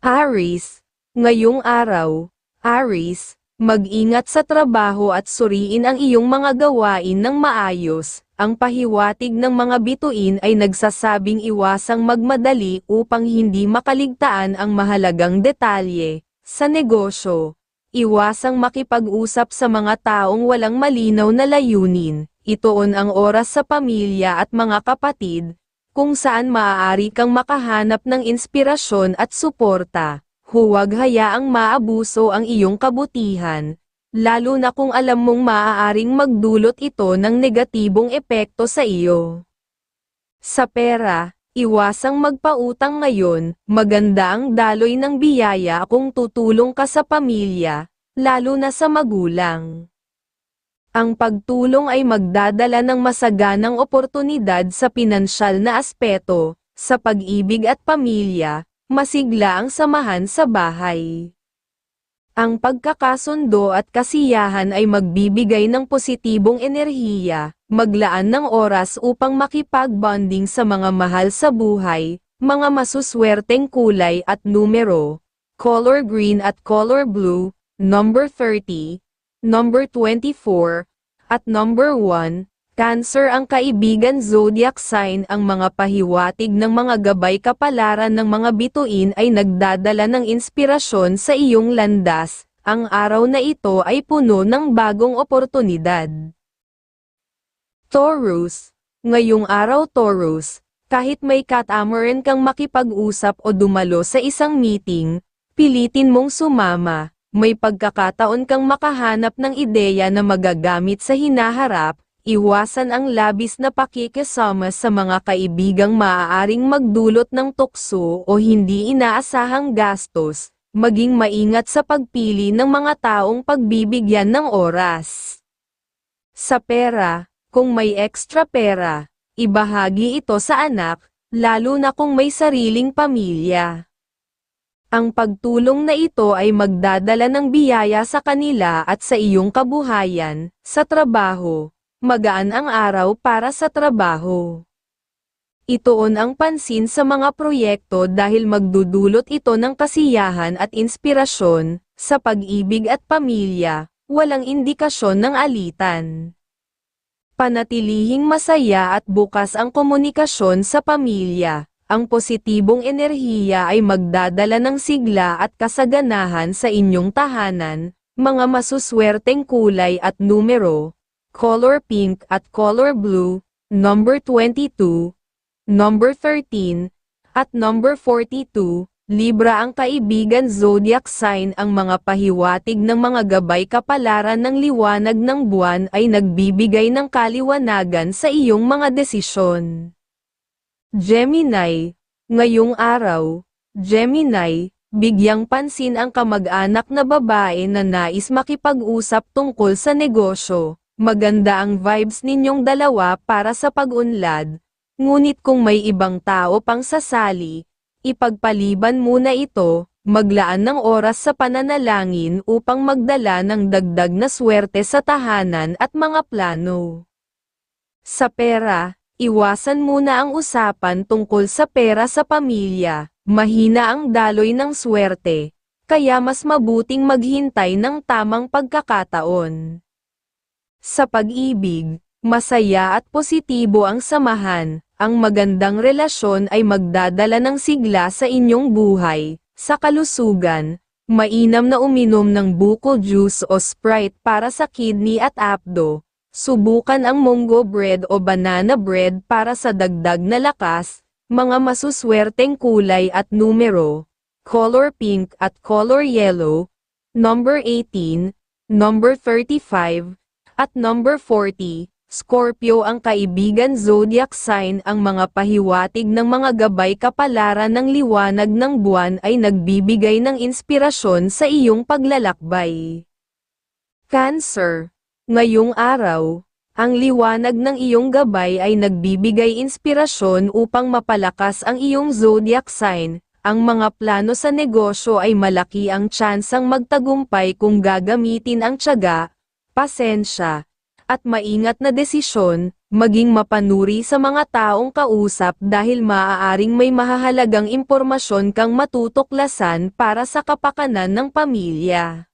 Aris, ngayong araw, Aris, mag-ingat sa trabaho at suriin ang iyong mga gawain ng maayos. Ang pahiwatig ng mga bituin ay nagsasabing iwasang magmadali upang hindi makaligtaan ang mahalagang detalye. Sa negosyo, iwasang makipag-usap sa mga taong walang malinaw na layunin. Itoon ang oras sa pamilya at mga kapatid, kung saan maaari kang makahanap ng inspirasyon at suporta. Huwag hayaang maabuso ang iyong kabutihan, lalo na kung alam mong maaaring magdulot ito ng negatibong epekto sa iyo. Sa pera, iwasang magpautang ngayon, maganda ang daloy ng biyaya kung tutulong ka sa pamilya, lalo na sa magulang. Ang pagtulong ay magdadala ng masaganang oportunidad sa pinansyal na aspeto, sa pag-ibig at pamilya, masigla ang samahan sa bahay. Ang pagkakasundo at kasiyahan ay magbibigay ng positibong enerhiya, maglaan ng oras upang makipag-bonding sa mga mahal sa buhay, mga masuswerteng kulay at numero, color green at color blue, number 30, number 24, at number 1, Cancer ang kaibigan zodiac sign. Ang mga pahiwatig ng mga gabay kapalaran ng mga bituin ay nagdadala ng inspirasyon sa iyong landas, ang araw na ito ay puno ng bagong oportunidad. Taurus, ngayong araw Taurus, kahit may katamaran kang makipag-usap o dumalo sa isang meeting, pilitin mong sumama, may pagkakataon kang makahanap ng ideya na magagamit sa hinaharap, iwasan ang labis na pakikisama sa mga kaibigang maaaring magdulot ng tukso o hindi inaasahang gastos, maging maingat sa pagpili ng mga taong pagbibigyan ng oras. Sa pera, kung may extra pera, ibahagi ito sa anak, lalo na kung may sariling pamilya. Ang pagtulong na ito ay magdadala ng biyaya sa kanila at sa iyong kabuhayan, sa trabaho, magaan ang araw para sa trabaho. Itoon ang pansin sa mga proyekto dahil magdudulot ito ng kasiyahan at inspirasyon, sa pag-ibig at pamilya, walang indikasyon ng alitan. Panatilihing masaya at bukas ang komunikasyon sa pamilya, ang positibong enerhiya ay magdadala ng sigla at kasaganahan sa inyong tahanan, mga masuswerteng kulay at numero, color pink at color blue, number 22, number 13, at number 42, Libra ang kaibigan zodiac sign ang mga pahiwatig ng mga gabay kapalaran ng liwanag ng buwan ay nagbibigay ng kaliwanagan sa iyong mga desisyon. Gemini, ngayong araw, Gemini, bigyang pansin ang kamag-anak na babae na nais makipag-usap tungkol sa negosyo, Maganda ang vibes ninyong dalawa para sa pag-unlad, ngunit kung may ibang tao pang sasali, ipagpaliban muna ito, maglaan ng oras sa pananalangin upang magdala ng dagdag na swerte sa tahanan at mga plano. Sa pera, iwasan muna ang usapan tungkol sa pera sa pamilya, mahina ang daloy ng swerte, kaya mas mabuting maghintay ng tamang pagkakataon. Sa pag-ibig, masaya at positibo ang samahan, ang magandang relasyon ay magdadala ng sigla sa inyong buhay. Sa kalusugan, mainam na uminom ng buko juice o Sprite para sa kidney at apdo. Subukan ang munggo bread o banana bread para sa dagdag na lakas, mga masuswerteng kulay at numero, color pink at color yellow, number 18, number 35, at number 40, Scorpio ang kaibigan zodiac sign ang mga pahiwatig ng mga gabay kapalaran ng liwanag ng buwan ay nagbibigay ng inspirasyon sa iyong paglalakbay. Cancer, ngayong araw, ang liwanag ng iyong gabay ay nagbibigay inspirasyon upang mapalakas ang iyong zodiac sign. Ang mga plano sa negosyo ay malaki ang tsansang magtagumpay kung gagamitin ang tiyaga, pasensya, at maingat na desisyon, maging mapanuri sa mga taong kausap dahil maaaring may mahahalagang impormasyon kang matutuklasan para sa kapakanan ng pamilya.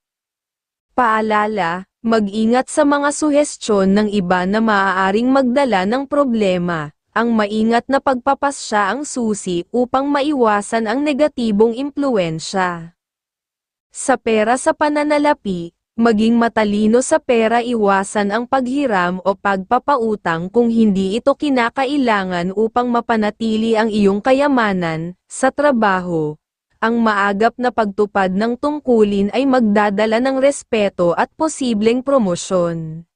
Paalala, mag-ingat sa mga suhestyon ng iba na maaaring magdala ng problema. Ang maingat na pagpapasya ang susi upang maiwasan ang negatibong impluensya. Sa pera sa pananalapi, maging matalino sa pera iwasan ang paghiram o pagpapautang kung hindi ito kinakailangan upang mapanatili ang iyong kayamanan, sa trabaho. Ang maagap na pagtupad ng tungkulin ay magdadala ng respeto at posibleng promosyon.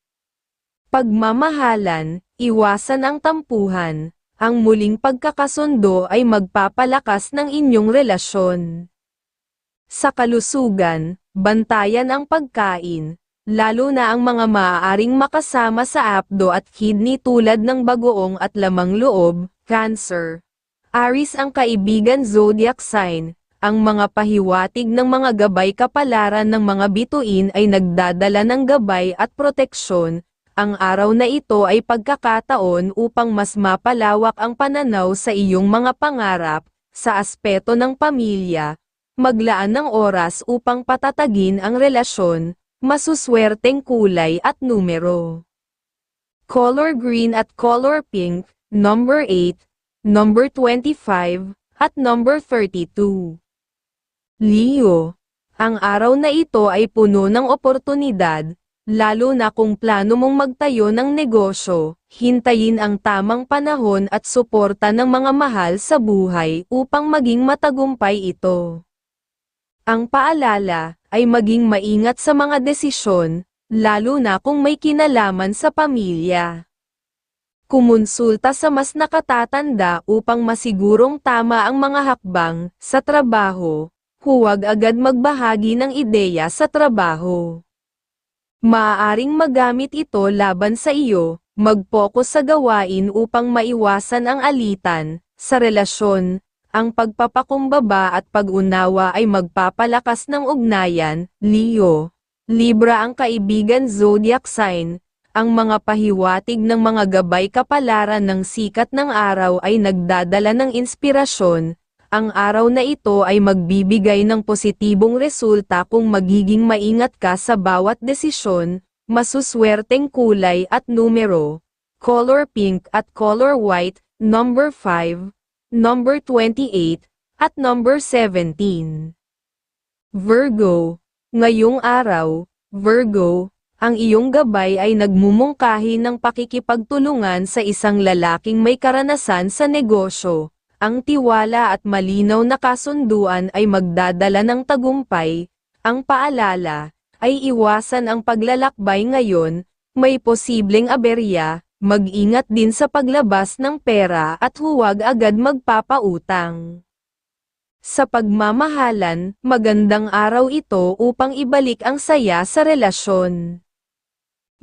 Pagmamahalan, iwasan ang tampuhan, ang muling pagkakasundo ay magpapalakas ng inyong relasyon. Sa kalusugan, bantayan ang pagkain, lalo na ang mga maaaring makasama sa apdo at kidney tulad ng bagoong at lamang loob, cancer. Aris ang kaibigan zodiac sign, ang mga pahiwatig ng mga gabay kapalaran ng mga bituin ay nagdadala ng gabay at proteksyon, ang araw na ito ay pagkakataon upang mas mapalawak ang pananaw sa iyong mga pangarap, sa aspeto ng pamilya, maglaan ng oras upang patatagin ang relasyon, masuswerteng kulay at numero. Color green at color pink, number 8, number 25, at number 32. Leo, ang araw na ito ay puno ng oportunidad, lalo na kung plano mong magtayo ng negosyo, hintayin ang tamang panahon at suporta ng mga mahal sa buhay upang maging matagumpay ito. Ang paalala ay maging maingat sa mga desisyon, lalo na kung may kinalaman sa pamilya. Kumonsulta sa mas nakatatanda upang masigurong tama ang mga hakbang sa trabaho, huwag agad magbahagi ng ideya sa trabaho. Maaaring magamit ito laban sa iyo, mag-focus sa gawain upang maiwasan ang alitan, sa relasyon, ang pagpapakumbaba at pag-unawa ay magpapalakas ng ugnayan, Leo. Libra ang kaibigan zodiac sign, ang mga pahiwatig ng mga gabay kapalaran ng sikat ng araw ay nagdadala ng inspirasyon, ang araw na ito ay magbibigay ng positibong resulta kung magiging maingat ka sa bawat desisyon, masuswerteng kulay at numero, color pink at color white, number 5, number 28, at number 17. Virgo, ngayong araw, Virgo, ang iyong gabay ay nagmumungkahi ng pakikipagtulungan sa isang lalaking may karanasan sa negosyo, ang tiwala at malinaw na kasunduan ay magdadala ng tagumpay, ang paalala, ay iwasan ang paglalakbay ngayon, may posibleng aberya, mag-ingat din sa paglabas ng pera at huwag agad magpapautang. Sa pagmamahalan, magandang araw ito upang ibalik ang saya sa relasyon.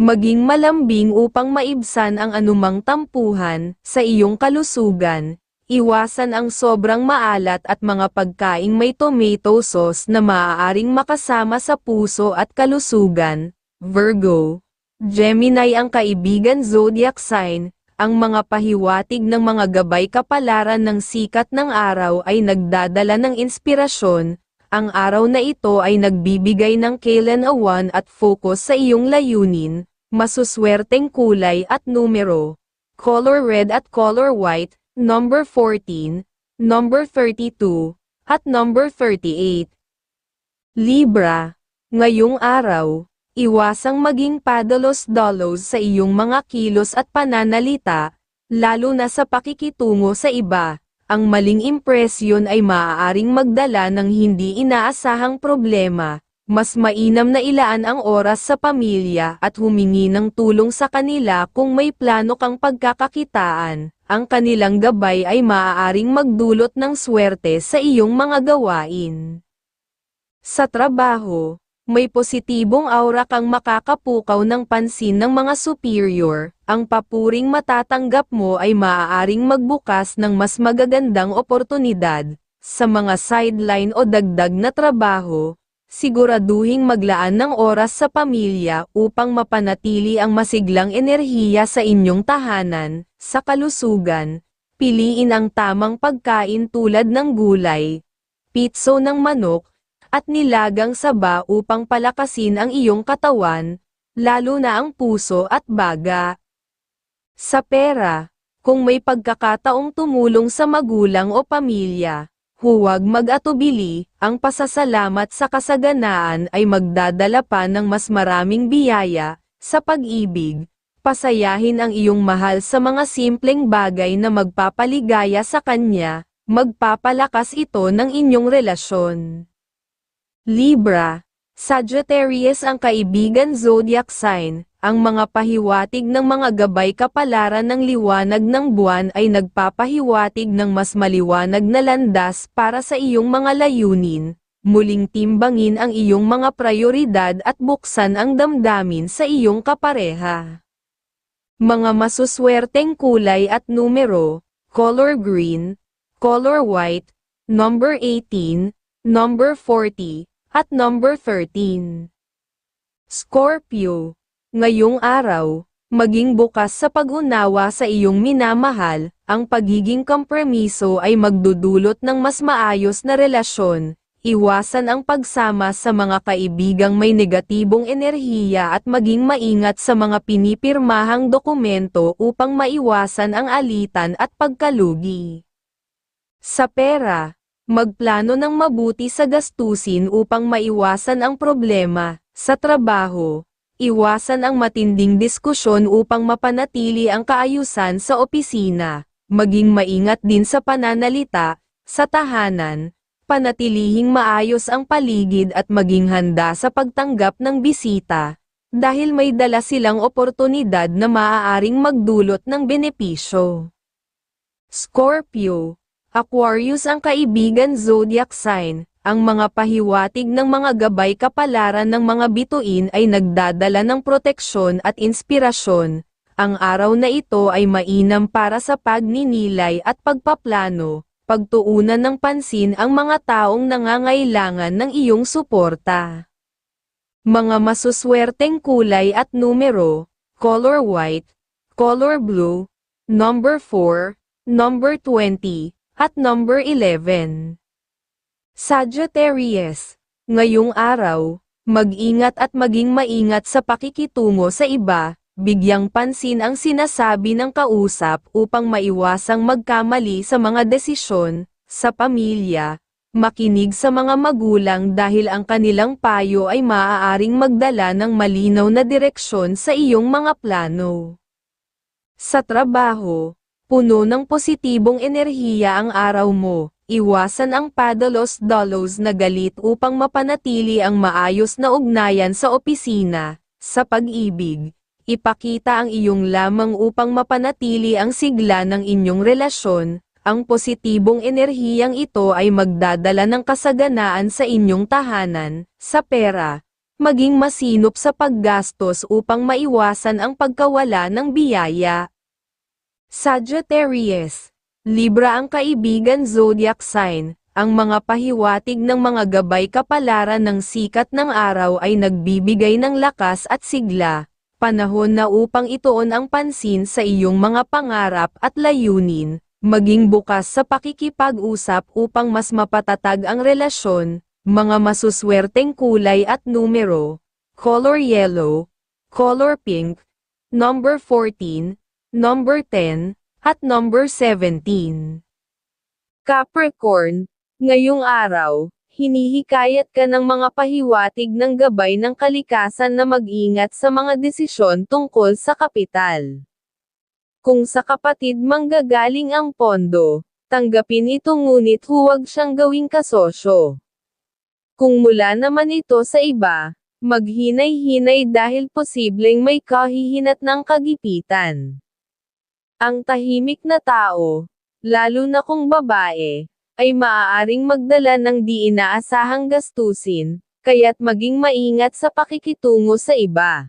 Maging malambing upang maibsan ang anumang tampuhan sa iyong kalusugan, Iwasan ang sobrang maalat at mga pagkaing may tomato sauce na maaaring makasama sa puso at kalusugan. Virgo. Gemini ang kaibigan zodiac sign, ang mga pahiwatig ng mga gabay kapalaran ng sikat ng araw ay nagdadala ng inspirasyon, ang araw na ito ay nagbibigay ng kailan awan at focus sa iyong layunin, masuswerteng kulay at numero, color red at color white, number 14, number 32, at number 38. Libra, ngayong araw, iwasang maging padalos-dalos sa iyong mga kilos at pananalita, lalo na sa pakikitungo sa iba, ang maling impresyon ay maaaring magdala ng hindi inaasahang problema, mas mainam na ilaan ang oras sa pamilya at humingi ng tulong sa kanila kung may plano kang pagkakakitaan ang kanilang gabay ay maaaring magdulot ng swerte sa iyong mga gawain. Sa trabaho, may positibong aura kang makakapukaw ng pansin ng mga superior, ang papuring matatanggap mo ay maaaring magbukas ng mas magagandang oportunidad, sa mga sideline o dagdag na trabaho, siguraduhing maglaan ng oras sa pamilya upang mapanatili ang masiglang enerhiya sa inyong tahanan, sa kalusugan, piliin ang tamang pagkain tulad ng gulay, pitso ng manok, at nilagang saba upang palakasin ang iyong katawan, lalo na ang puso at baga. Sa pera, kung may pagkakataong tumulong sa magulang o pamilya, huwag mag-atubili, ang pasasalamat sa kasaganaan ay magdadala pa ng mas maraming biyaya, sa pag-ibig, pasayahin ang iyong mahal sa mga simpleng bagay na magpapaligaya sa kanya, magpapalakas ito ng inyong relasyon. Libra, Sagittarius ang kaibigan zodiac sign, ang mga pahiwatig ng mga gabay kapalaran ng liwanag ng buwan ay nagpapahiwatig ng mas maliwanag na landas para sa iyong mga layunin, muling timbangin ang iyong mga prioridad at buksan ang damdamin sa iyong kapareha. Mga masuswerteng kulay at numero, color green, color white, number 18, number 40, at number 13. Scorpio, ngayong araw, maging bukas sa pag-unawa sa iyong minamahal, ang pagiging kompromiso ay magdudulot ng mas maayos na relasyon, iwasan ang pagsama sa mga kaibigang may negatibong enerhiya at maging maingat sa mga pinipirmahang dokumento upang maiwasan ang alitan at pagkalugi. Sa pera, Magplano ng mabuti sa gastusin upang maiwasan ang problema. Sa trabaho, iwasan ang matinding diskusyon upang mapanatili ang kaayusan sa opisina. Maging maingat din sa pananalita, sa tahanan, panatilihing maayos ang paligid at maging handa sa pagtanggap ng bisita, dahil may dala silang oportunidad na maaaring magdulot ng benepisyo. Scorpio Aquarius ang kaibigan zodiac sign, ang mga pahiwatig ng mga gabay kapalaran ng mga bituin ay nagdadala ng proteksyon at inspirasyon. Ang araw na ito ay mainam para sa pagninilay at pagpaplano, pagtuunan ng pansin ang mga taong nangangailangan ng iyong suporta. Mga masuswerteng kulay at numero, color white, color blue, number 4, number 20, at number 11. Sagittarius, ngayong araw, mag-ingat at maging maingat sa pakikitungo sa iba, bigyang pansin ang sinasabi ng kausap upang maiwasang magkamali sa mga desisyon, sa pamilya, makinig sa mga magulang dahil ang kanilang payo ay maaaring magdala ng malinaw na direksyon sa iyong mga plano. Sa trabaho, Puno ng positibong enerhiya ang araw mo. Iwasan ang padalos-dalos na galit upang mapanatili ang maayos na ugnayan sa opisina. Sa pag-ibig, ipakita ang iyong lamang upang mapanatili ang sigla ng inyong relasyon. Ang positibong enerhiyang ito ay magdadala ng kasaganaan sa inyong tahanan, sa pera, maging masinop sa paggastos upang maiwasan ang pagkawala ng biyaya. Sagittarius, Libra ang kaibigan zodiac sign, ang mga pahiwatig ng mga gabay kapalaran ng sikat ng araw ay nagbibigay ng lakas at sigla, panahon na upang ituon ang pansin sa iyong mga pangarap at layunin, maging bukas sa pakikipag-usap upang mas mapatatag ang relasyon, mga masuswerteng kulay at numero, color yellow, color pink, number 14, number 10, at number 17. Capricorn, ngayong araw, hinihikayat ka ng mga pahiwatig ng gabay ng kalikasan na mag-ingat sa mga desisyon tungkol sa kapital. Kung sa kapatid manggagaling ang pondo, tanggapin ito ngunit huwag siyang gawing kasosyo. Kung mula naman ito sa iba, maghinay-hinay dahil posibleng may kahihinat ng kagipitan. Ang tahimik na tao, lalo na kung babae, ay maaaring magdala ng di inaasahang gastusin, kaya't maging maingat sa pakikitungo sa iba.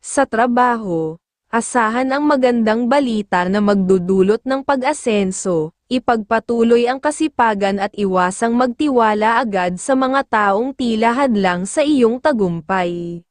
Sa trabaho, Asahan ang magandang balita na magdudulot ng pag-asenso, ipagpatuloy ang kasipagan at iwasang magtiwala agad sa mga taong tila hadlang sa iyong tagumpay.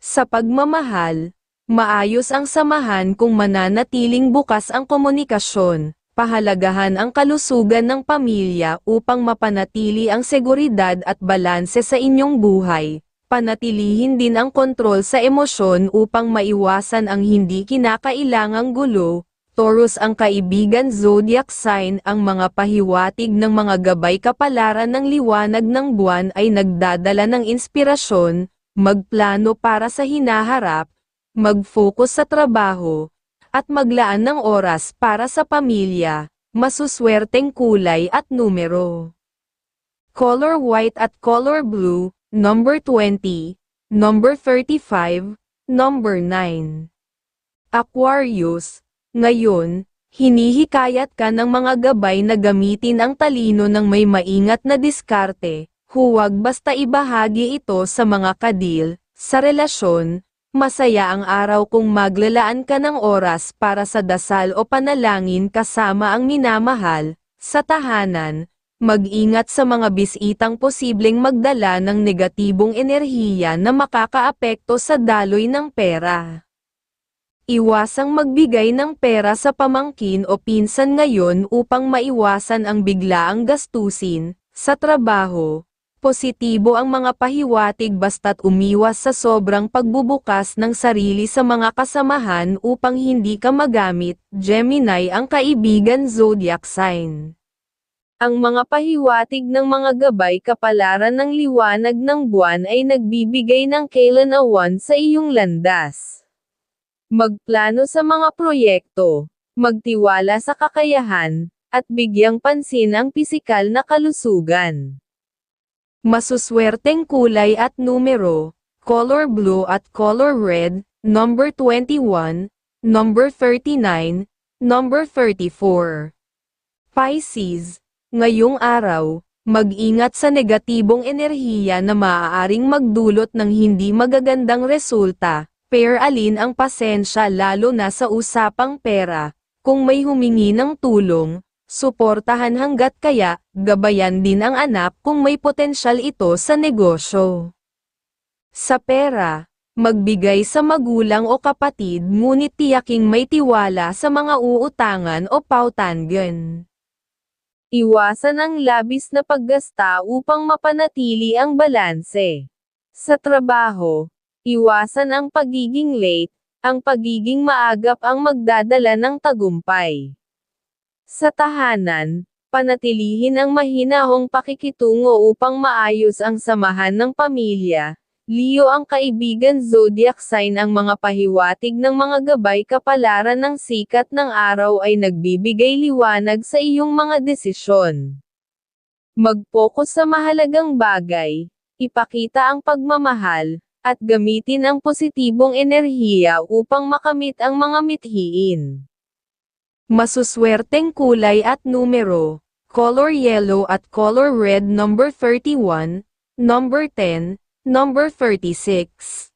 Sa pagmamahal, maayos ang samahan kung mananatiling bukas ang komunikasyon, pahalagahan ang kalusugan ng pamilya upang mapanatili ang seguridad at balanse sa inyong buhay, panatilihin din ang kontrol sa emosyon upang maiwasan ang hindi kinakailangang gulo, Taurus ang kaibigan zodiac sign ang mga pahiwatig ng mga gabay kapalaran ng liwanag ng buwan ay nagdadala ng inspirasyon, magplano para sa hinaharap, mag-focus sa trabaho, at maglaan ng oras para sa pamilya, masuswerteng kulay at numero. Color white at color blue, number 20, number 35, number 9. Aquarius, ngayon, hinihikayat ka ng mga gabay na gamitin ang talino ng may maingat na diskarte, huwag basta ibahagi ito sa mga kadil, sa relasyon, masaya ang araw kung maglalaan ka ng oras para sa dasal o panalangin kasama ang minamahal, sa tahanan, mag-ingat sa mga bisitang posibleng magdala ng negatibong enerhiya na makakaapekto sa daloy ng pera. Iwasang magbigay ng pera sa pamangkin o pinsan ngayon upang maiwasan ang biglaang gastusin, sa trabaho, positibo ang mga pahiwatig basta't umiwas sa sobrang pagbubukas ng sarili sa mga kasamahan upang hindi ka magamit, Gemini ang kaibigan zodiac sign. Ang mga pahiwatig ng mga gabay kapalaran ng liwanag ng buwan ay nagbibigay ng kailan awan sa iyong landas. Magplano sa mga proyekto, magtiwala sa kakayahan, at bigyang pansin ang pisikal na kalusugan. Masuswerteng kulay at numero, color blue at color red, number 21, number 39, number 34. Pisces, ngayong araw, mag-ingat sa negatibong enerhiya na maaaring magdulot ng hindi magagandang resulta, Pair alin ang pasensya lalo na sa usapang pera, kung may humingi ng tulong, suportahan hanggat kaya, gabayan din ang anak kung may potensyal ito sa negosyo. Sa pera, magbigay sa magulang o kapatid ngunit tiyaking may tiwala sa mga uutangan o pautangan. Iwasan ang labis na paggasta upang mapanatili ang balanse. Sa trabaho, Iwasan ang pagiging late, ang pagiging maagap ang magdadala ng tagumpay. Sa tahanan, panatilihin ang mahinahong pakikitungo upang maayos ang samahan ng pamilya. Leo ang kaibigan zodiac sign ang mga pahiwatig ng mga gabay kapalaran ng sikat ng araw ay nagbibigay liwanag sa iyong mga desisyon. Mag-focus sa mahalagang bagay, ipakita ang pagmamahal, at gamitin ang positibong enerhiya upang makamit ang mga mithiin. Masuswerteng kulay at numero, color yellow at color red number 31, number 10, number 36.